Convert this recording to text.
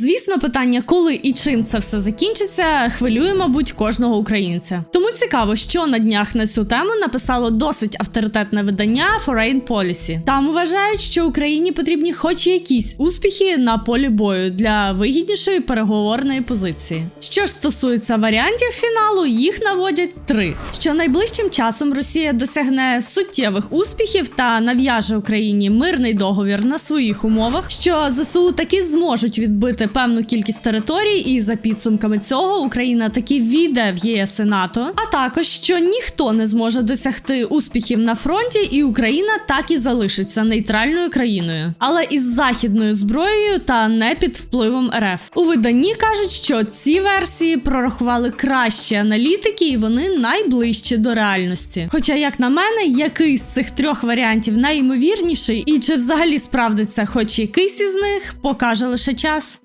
Звісно, питання, коли і чим це все закінчиться, хвилює, мабуть, кожного українця. Тому цікаво, що на днях на цю тему написало досить авторитетне видання Foreign Policy. Там вважають, що Україні потрібні хоч якісь успіхи на полі бою для вигіднішої переговорної позиції. Що ж стосується варіантів фіналу, їх наводять три: що найближчим часом Росія досягне суттєвих успіхів та нав'яже Україні мирний договір на своїх умовах, що ЗСУ таки зможуть відбити певну кількість територій, і за підсумками цього Україна таки війде в ЄС і НАТО. А також що ніхто не зможе досягти успіхів на фронті, і Україна так і залишиться нейтральною країною, але із західною зброєю та не під впливом РФ. У виданні кажуть, що ці версії прорахували кращі аналітики, і вони найближчі до реальності. Хоча, як на мене, який з цих трьох варіантів найімовірніший, і чи взагалі справдиться хоч якийсь із них, покаже лише час.